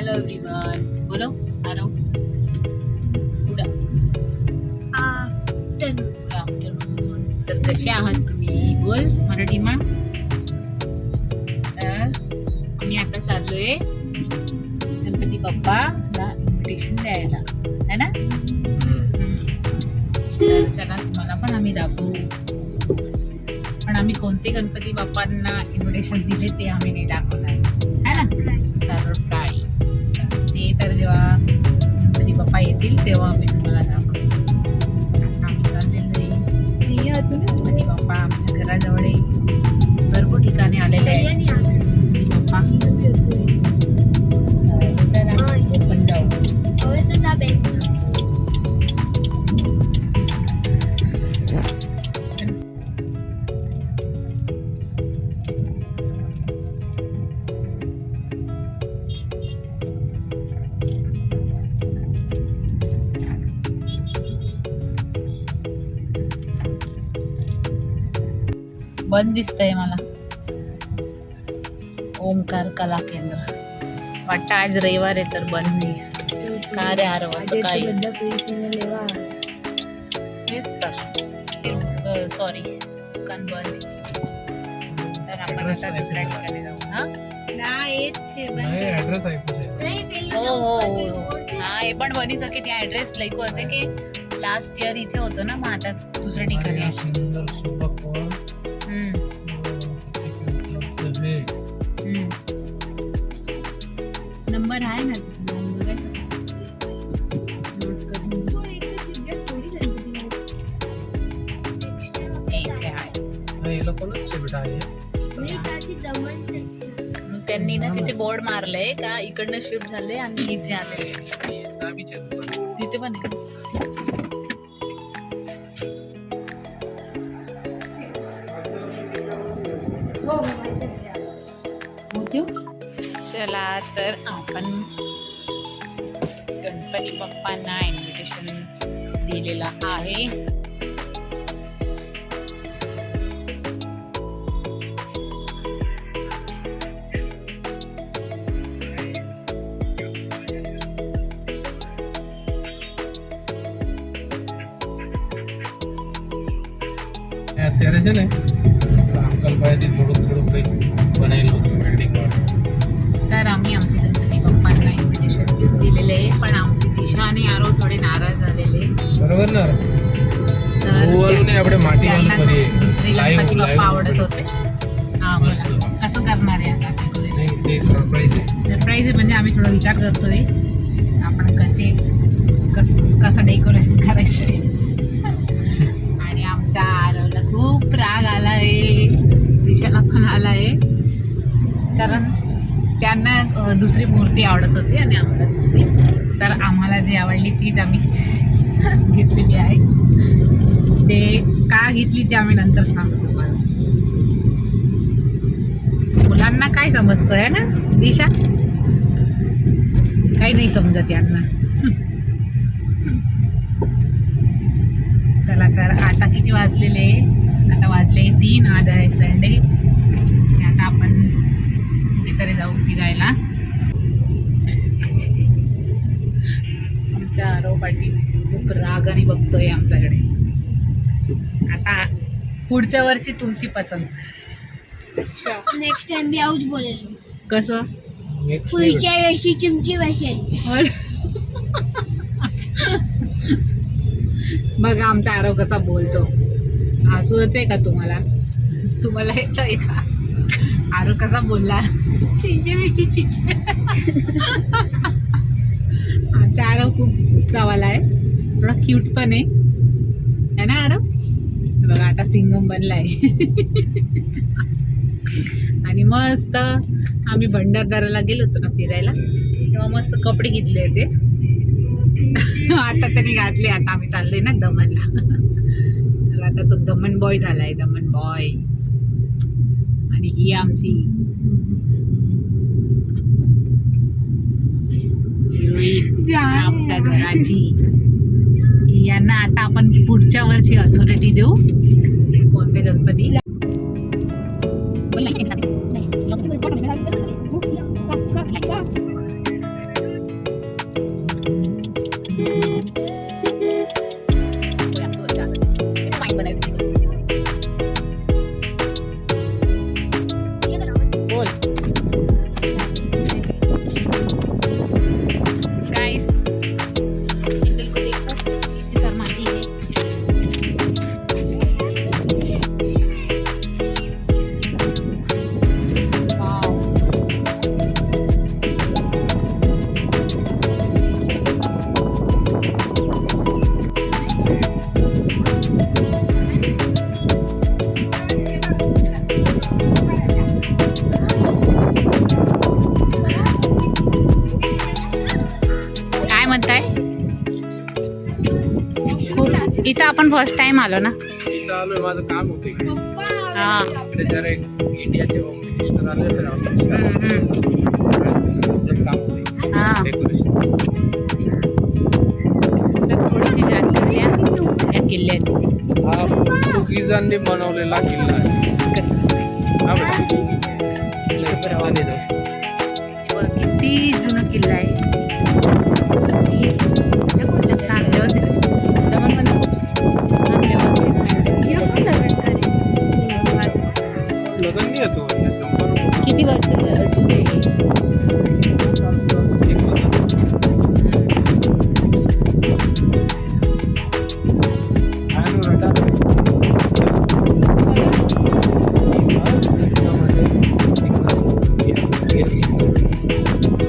Hello everyone बोलो आरो good afternoon तर कसे आहात तुम्ही बोल मराठी मा तर आम्ही आता चाललोय गणपती बाप्पाला इन्व्हिटेशन द्यायला है ना तर चला तुम्हाला पण आम्ही दाखवू पण आम्ही कोणते गणपती बाप्पांना इन्व्हिटेशन दिले ते आम्ही नाही दाखवणार है ना सरप्राईज ते तर जेव्हा गणपती बाप्पा येतील तेव्हा आम्ही तुम्हाला दाखवू. आता आम्ही चाललेलो आहे गणपती बाप्पा बंद दिसतंय मला. ओमकार कला केंद्र. वाटतं आज रविवार आहे तर बंद नाही. का रे आरव असं काय तेच तर. सॉरी दुकान बंद. तर आपण आता दुसऱ्या ठिकाणी जाऊ हा? हो हो हो. हो. हा हे पण बनी सके ते ऍड्रेस लईको असे की लास्ट इयर इथे होतं ना मग आता दुसऱ्या ठिकाणी आहे? हे लोकच बेटा आहे त्यांनी ना तिथे बोर्ड मारलंय का इकडनं शिफ्ट झाले आणि इथे आले. तिथे पण आहे. चला तर आपण गणपती बाप्पांना इन्व्हिटेशन दिलेला आहे. અત્યારે છે ને અંકલભાઈથી થોડુંક થોડુંક કંઈક બનાવેલું છે બિલ્ડિંગ तर आम्ही आमचे गणपती बाप्पांना इन्व्हिटेशन देऊन दिलेले आहे पण आमची दिशा आणि आरो थोडे नाराज झालेले બરોબર ને तर ઓવરનું નહીં આપણે માટીવાળું त्यांना કરીએ दुसरे Live- गणपती live बाप्पा आवडत करू. होते हा मस्त. बोला कसं करणार आहे आता डेकोरेशन નહીં તે સરપ્રાઈઝ आहे सरप्राईज म्हणजे आम्ही थोडा विचार करतोय आपण कसे कस कसं डेकोरेशन करायचं आहे कारण त्यांना दुसरी मूर्ती आवडत होती आणि आम्हाला दुसरी तर आम्हाला जी आवडली तीच आम्ही घेतलेली आहे. ते का घेतली ते आम्ही नंतर सांगतो तुम्हाला. मुलांना काय समजतं आहे ना दिशा? काही नाही समजत यांना. चला तर आता किती वाजलेले? आता वाजले तीन आज आहे संडे कुठेतरी जाऊ फिरायला. आमच्या आरव पाटील खूप रागाने बघतोय आमच्याकडे. आता पुढच्या वर्षी तुमची पसंत. नेक्स्ट टाइम मी आऊच बोलेल. कसं? पुढच्या वर्षी तुमची भाषा बघा आमचा आरव कसा बोलतो. हसू येते का तुम्हाला? तुम्हाला येतंय का? आरव कसा बोलला? आमचा आरव खूप उत्सावाला आहे. थोडा क्यूट पण आहे. है ना आरव? बघा आता सिंगम बनलाय. आणि मस्त आम्ही भंडारदाराला गेलो होतो ना फिरायला. तेव्हा मस्त कपडे घेतले होते. आता त्यांनी घातले आता आम्ही चाललोय ना दमनला. आता तो दमन बॉय झालाय दमन बॉय आणि ही आमची आमच्या घराची. यांना आता आपण पुढच्या वर्षी अथॉरिटी देऊ. आपण फर्स्ट टाइम आलो ना. आलोय माझं काम होतं हा. इंडियाचे होम मिनिस्टर आले हम्म. काम हा. तर थोडीशी जानकारी द्या या किल्ल्याची. हा पोर्तुगीजांनी बनवलेला किल्ला आहे. किती जुना किल्ला आहे.